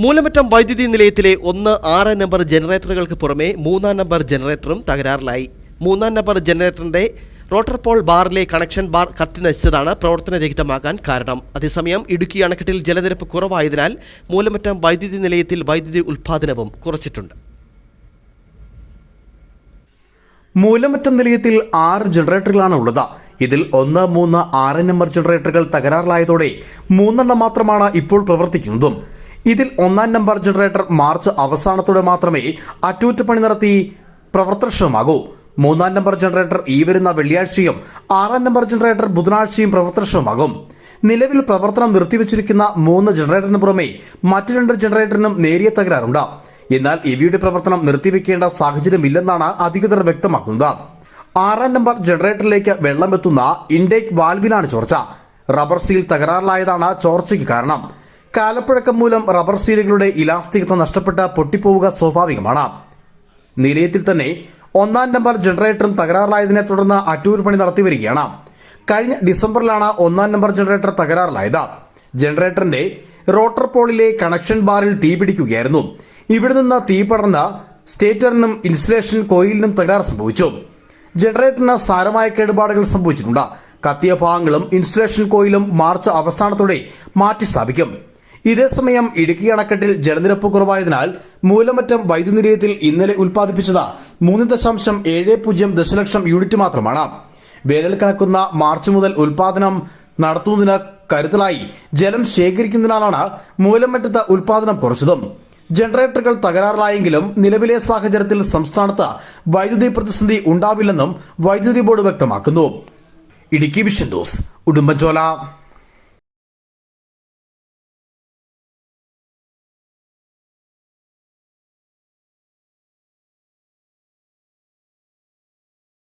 മൂലമറ്റം വൈദ്യുതി നിലയത്തിലെ ഒന്ന് ആറ് നമ്പർ ജനറേറ്ററുകൾക്ക് പുറമെ മൂന്നാം നമ്പർ ജനറേറ്ററും തകരാറിലായി. മൂന്നാം നമ്പർ ജനറേറ്ററിന്റെ റോട്ടർ പോൾ ബാറിലെ കണക്ഷൻ ബാർ കത്തിനശിച്ചതാണ് പ്രവർത്തനരഹിതമാകാൻ കാരണം. അതേസമയം ഇടുക്കി അണക്കെട്ടിൽ ജലനിരപ്പ് കുറവായതിനാൽ മൂലമറ്റം വൈദ്യുതി നിലയത്തിൽ വൈദ്യുതി ഉൽപ്പാദനവും കുറച്ചിട്ടുണ്ട്. മൂലമറ്റം നിലയത്തിൽ ആറ് ജനറേറ്ററുകളാണ് ഉള്ളത്. ഇതിൽ ഒന്ന് മൂന്ന് ആറ് നമ്പർ ജനറേറ്ററുകൾ തകരാറിലായതോടെ മൂന്നെണ്ണം മാത്രമാണ് ഇപ്പോൾ പ്രവർത്തിക്കുന്നതും. ഇതിൽ ഒന്നാം നമ്പർ ജനറേറ്റർ മാർച്ച് അവസാനത്തോടെ മാത്രമേ അറ്റകുറ്റപ്പണി നടത്തി പ്രവർത്തനക്ഷമമാകൂ. മൂന്നാം നമ്പർ ജനറേറ്റർ ഈ വരുന്ന വെള്ളിയാഴ്ചയും ആറാം നമ്പർ ജനറേറ്റർ ബുധനാഴ്ചയും പ്രവർത്തനക്ഷമമാകും. നിലവിൽ പ്രവർത്തനം നിർത്തിവച്ചിരിക്കുന്ന മൂന്ന് ജനറേറ്ററിന് പുറമെ മറ്റു രണ്ട് ജനറേറ്ററിനും നേരിയ തകരാറുണ്ട്. എന്നാൽ ഇവയുടെ പ്രവർത്തനം നിർത്തിവെക്കേണ്ട സാഹചര്യമില്ലെന്നാണ് അധികൃതർ വ്യക്തമാക്കുന്നത്. ആറാം നമ്പർ ജനറേറ്ററിലേക്ക് വെള്ളമെത്തുന്ന ഇൻടേക്ക് വാൽവിലാണ് ചോർച്ച. റബ്ബർ സീൽ തകരാറിലായതാണ് ചോർച്ചയ്ക്ക് കാരണം. കാലപ്പഴക്കം മൂലം റബ്ബർ സീലുകളുടെ ഇലാസ്തികത നഷ്ടപ്പെട്ട പൊട്ടിപ്പോവുക സ്വാഭാവികമാണ്. നിലയത്തിൽ തന്നെ ഒന്നാം നമ്പർ ജനറേറ്ററും തകരാറിലായതിനെ തുടർന്ന് അറ്റൂർ പണി നടത്തി വരികയാണ്. കഴിഞ്ഞ ഡിസംബറിലാണ് ഒന്നാം നമ്പർ ജനറേറ്റർ തകരാറിലായത്. ജനറേറ്ററിന്റെ റോട്ടർ പോളിലെ കണക്ഷൻ ബാറിൽ തീ പിടിക്കുകയായിരുന്നു. ഇവിടെ നിന്ന് തീ പടർന്ന് സ്റ്റേറ്ററിനും ഇൻസുലേഷൻ കോയിലിനും തകരാർ സംഭവിച്ചു. ജനറേറ്ററിന് സാരമായ കേടുപാടുകൾ സംഭവിച്ചിട്ടുണ്ട്. കത്തിയ ഭാഗങ്ങളും ഇൻസുലേഷൻ കോയിലും മാർച്ച് അവസാനത്തോടെ മാറ്റി സ്ഥാപിക്കും ഇതേസമയം ഇടുക്കി അണക്കെട്ടിൽ ജലനിരപ്പ് കുറവായതിനാൽ മൂലമറ്റം വൈദ്യുതി നിലയത്തിൽ ഇന്നലെ ഉൽപ്പാദിപ്പിച്ചത് മൂന്ന് ദശാംശം ഏഴ് പൂജ്യം ദശലക്ഷം യൂണിറ്റ് മാത്രമാണ്. വേനൽ കണക്കുന്ന മാർച്ച് മുതൽ ഉൽപാദനം നടത്തുന്നതിന് കരുതലായി ജലം ശേഖരിക്കുന്നതിനാലാണ് മൂലമറ്റത്ത് ഉൽപാദനം കുറച്ചതും. ജനറേറ്ററുകൾ തകരാറിലായെങ്കിലും നിലവിലെ സാഹചര്യത്തിൽ സംസ്ഥാനത്ത് വൈദ്യുതി പ്രതിസന്ധി ഉണ്ടാവില്ലെന്നും വൈദ്യുതി ബോർഡ് വ്യക്തമാക്കുന്നു. Idukki vision news